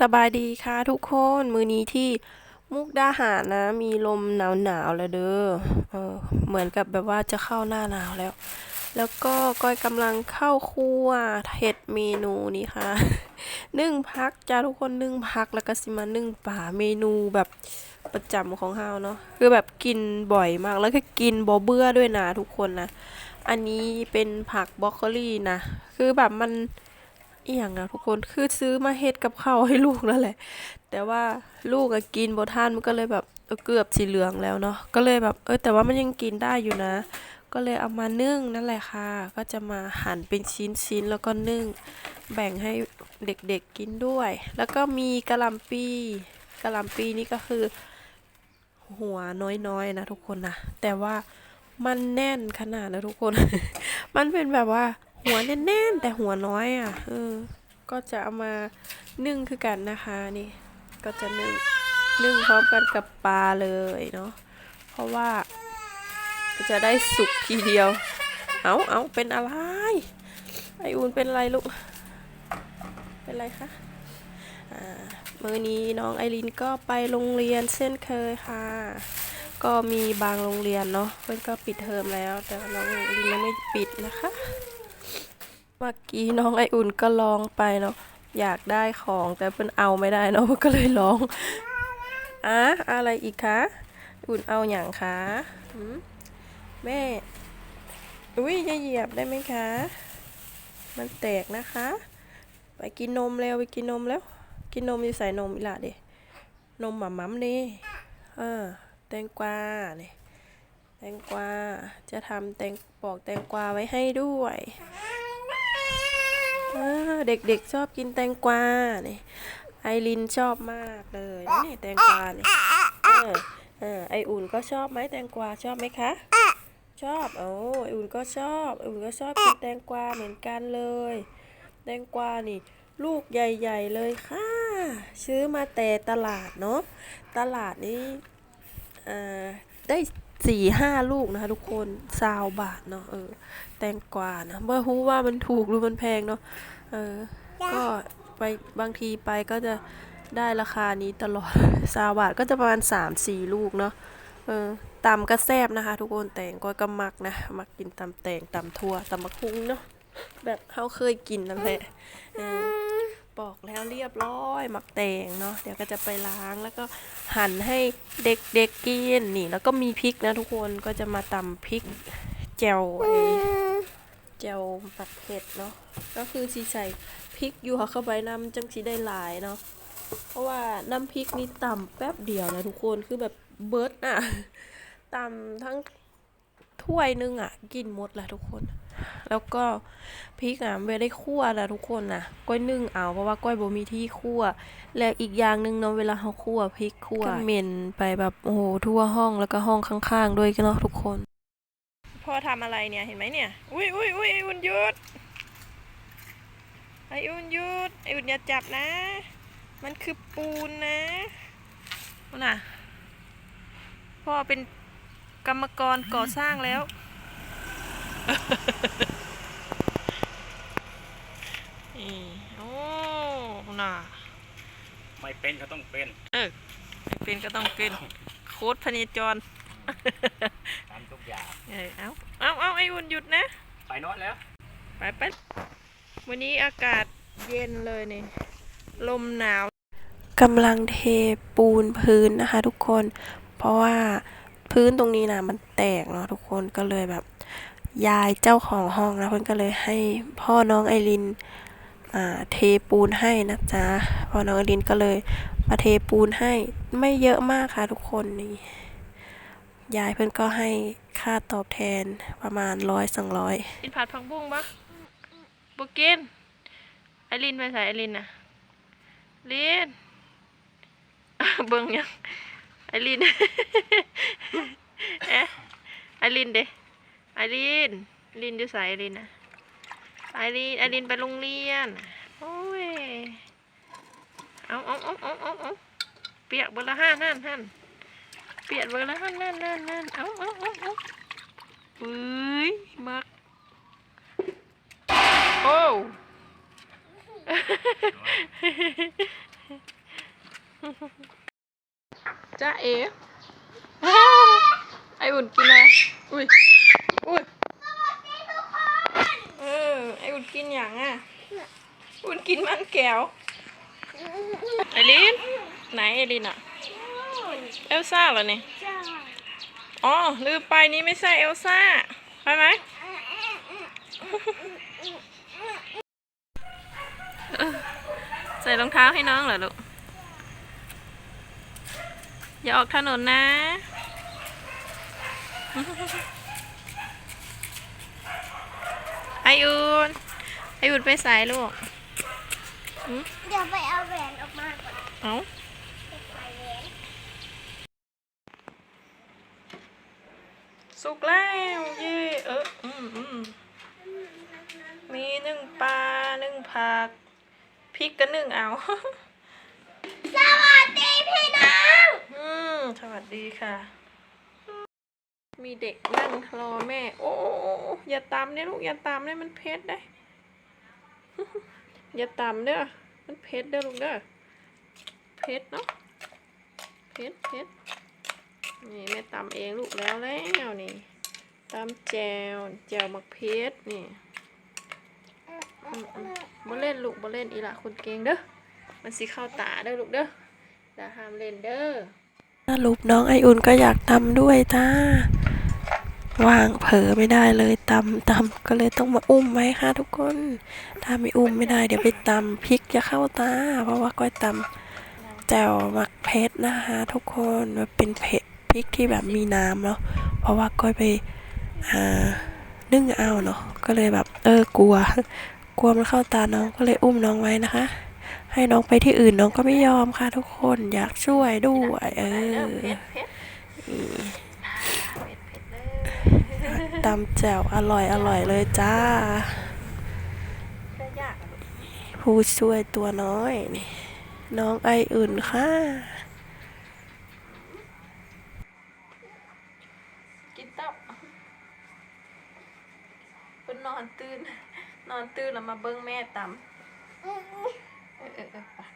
สบายดีค่ะทุกคนมือนี้ที่มุกดาหารนะ มีลมหนาวหนาวๆแล้วเด้อเออเหมือนกับแบบว่าจะเข้าหน้าหนาวแล้ว แล้วก็ก้อยกำลังเข้าครัวเห็ดเมนูนี้ค่ะนึ่งพักจ้าทุกคนนึ่งพักแล้วก็สิมานึ่งป่าเมนูแบบประจำของเฮาเนาะคือแบบกินบ่อยมากแล้วก็กินบ่เบื่อด้วยนะทุกคนนะ อันนี้เป็นผักบรอกโคลีนะ คือแบบมัน อีหยังนะทุกคนคือซื้อมาเฮ็ดกับข้าวให้ลูกนั่นแหละ แต่ว่าลูกอะกินบ่ทันมันก็เลยแบบเกือบสีเหลืองแล้วเนาะก็เลยแบบเออแต่ว่ามันยังกินได้อยู่นะ ก็เลยเอามานึ่งนั่นแหละค่ะ ก็จะมาหั่นเป็นชิ้นๆแล้วก็นึ่ง แบ่งให้เด็กๆกินด้วย แล้วก็มีกะหล่ำปีกะหล่ำปีนี่ก็คือ หัวน้อยๆนะทุกคนนะแต่ว่ามันแน่นขนาดนะทุกคน มันเป็นแบบว่า หัวแน่นๆ แต่หัวน้อยอะเออก็จะเอามานึ่งคือกันนะคะนี่ ก็จะนึ่งนึ่งพร้อมกันกับปลาเลยเนาะเพราะว่าจะได้สุกทีเดียว เอาเอาเป็นอะไร ไออุ่นเป็นอะไรลูก เป็นอะไรคะอ่ามือนี้น้องไอรินก็ไปโรงเรียนเช่นเคยค่ะ ก็มีบางโรงเรียนเนาะเพื่อนก็ปิดเทอมแล้ว แต่น้องไอรินยังไม่ปิดนะคะ เมื่อกี้น้องไออุ่นก็ร้องไปเนาะอยากได้ของแต่เพิ่อนเอาไม่ได้เนาะก็เลยร้องอะอะไรอีกคะอุ่นเอาอย่างคะแม่อุ้ยอย่าเหยียบได้ไหมคะ มันแตกนะคะ ไปกินนมแล้วไปกินนมแล้ว กินนมอยู่ใส่นมอีหล่ะเด็นมหม่ำมัมนี่เออแตงกวาเนี่ยแตงกวาจะทำแตงปอกแตงกวาไว้ให้ด้วย เด็กๆชอบกินแตงกวาเนี่ยไอรินชอบมากเลยนี่แตงกวาเนี่ยเออเออไออุ่นก็ชอบไหมแตงกวาชอบไหมคะชอบโอ้ไออุ่นก็ชอบไออุ่นก็ชอบกินแตงกวาเหมือนกันเลย แตงกวานี่ ลูกใหญ่ ๆ เลยค่ะ ซื้อมาแต่ตลาดเนาะตลาดนี้อ่า ได้สี่ห้าลูกนะคะทุกคนซาวบาทเนาะเออ แตงกวานะเมื่อรู้ว่ามันถูกหรือมันแพงเนาะเออ ก็ไปบางทีไปก็จะได้ราคานี้ตลอดซาบาทก็จะประมาณสามสี่ลูกเนาะเออตำก็แซบนะคะ ทุกคนแตงก็ก็มักนะมักกินตำแตงตำทั่วตำมะคุ้งเนาะแบบเขาเคยกินนั่นแหละ เออบอกแล้วเรียบร้อยหมักแตงเนาะเดี๋ยวก็จะไปล้างแล้วก็หั่นให้เด็กๆกกินนี่แล้วก็มีพริกนะทุกคนก็จะมาตำพริกแจวไอ้แจวผัดเผ็ดเนาะก็คือสีใส่พริกอยู่เข้าไปน้ำจังสีได้หลายเนาะเพราะว่าน้ำพริกนี่ตำแป๊บเดียวนะทุกคนคือแบบเบิร์ดอะตำทั้ง ถ้วยนึงอะ กินหมดแหละทุกคน แล้วก็พริกอะไม่ได้คั่วนะทุกคนนะก้อยนึ่งเอาเพราะว่าก้อยบ่มีที่คั่ว และอีกอย่างหนึ่งเนาะเวลาเขาคั่วพริกคั่วก็เหม็นไปแบบโอ้โหทั่วห้องแล้วก็ห้องข้างๆ ด้วยกันเนาะทุกคนพ่อทำอะไรเนี่ยเห็นไหมเนี่ย อุ้ยอุ้ยอุ้ยไออุ่นหยุดไออุ่นหยุดไออุ่นอย่าจับนะ มันคือปูนนะน่ะพ่อเป็น กรรมกรก่อสร้างแล้ว นี่โอ้น่ะไม่เป็นก็ต้องเป็น เออไม่เป็นก็ต้องเป็น โค้ดพเนจรทำทุกอย่างเออเอาเอาเอาไออุ่นหยุดนะ ไปโนอนแล้ว ไปไปวันนี้อากาศเย็นเลยนี่ ลมหนาวกำลังเทปูนพื้นนะคะทุกคน เพราะว่า พื้นตรงนี้นะมันแตกเนาะทุกคนก็เลยแบบ ยายเจ้าของห้องนะเพื่อนก็เลยให้พ่อน้องไอรินอ่าเทปูนให้นะจ๊ะพ่อน้องไอรินก็เลยมาเทปูนให้ไม่เยอะมากค่ะทุกคนนี่ยายเพื่อนก็ให้ค่าตอบแทนประมาณร้อยสองร้อยกินผัดผักบุ้งปะบุกินไอรินไปใส่ไอรินน่ะลินเบิ่งยัง ไอรินเอ๊ะไอรินเด้ไอรินไอรินอยู่ใส่ไอรินนะไอรินไอรินไปโรงเรียน โอ้ย เอาเอาเอาเอาเอาเอาเปียกเบอร์ละห้านั่นนั่นเปียนเบอร์แล้วนั่นนั่นนั่นนั่นเอาเอาเอาเอาเฮ้ยมัก โอ้ เอไออุ่นกินอะไรอุ้ย อุ้ยเออไออุ่นกินอย่างอะ อุ่นกินมันแก้วไอรินไหนไอรินอะ เอลซ่าเหรอเนี่ยอ๋อลืมไปนี่ไม่ใช่เอลซ่าไปไหมใส่รองเท้าให้น้องเหรอลูก อย่าออกถนนนะไออุ่นไออุ่นไปสายลูกเดี๋ยวไปเอาแหวนออกมาก่อนเอาใส่แหวนสุกแล้วเย่เอออืมอืมมีหนึ่งปลาหนึ่งผักพริกก็หนึ่งเอา สวัสดีพี่น้องอืม สวัสดีค่ะ มีเด็กนั่งรอแม่ โอ้อย่าตามเนี่ยลูกอย่าตามเนี่ยมันเผ็ดได้ อย่าตามเด้อมันเผ็ดเด้อลูกเด้อเผ็ดเนาะเผ็ดเผ็ดนี่แม่ตำเองลูกแล้วแล้วนี่ตำแจวแจวมักเพชรนี่มอืมบ่เล่นลูกบ่เล่นอีหละคนเก่งเด้อมันสิเข้าตาเด้อลูกเด้ออย่าห้ามเล่นเด้อ สรุปน้องไออุ่นก็อยากตำด้วยจ้าวางเผลอไม่ได้เลยตำตำก็เลยต้องมาอุ้มไว้ค่ะทุกคน ถ้าไม่อุ้มไม่ได้เดี๋ยวไปตำพริกจะเข้าตา เพราะว่าก้อยตำแจ่วหมักเพชรนะคะทุกคนมันเป็นเผ็ดพริกที่แบบมีน้ำเนาะเพราะว่าก้อยไปอ่านึ่งเอาเนาะก็เลยแบบเออกลัว กลัวมันเข้าตาน้องก็เลยอุ้มน้องไว้นะคะ ให้น้องไปที่อื่นน้องก็ไม่ยอมค่ะทุกคนอยากช่วยด้วยเออตำแจ่วอร่อยอร่อยเลยจ้า ผู้ช่วยตัวน้อยนี่น้องไออื่นค่ะกินต้าเป็นนอนตื่น นอนตื่นแล้วมาเบิ้งแม่ตำ 哎，哎，哎。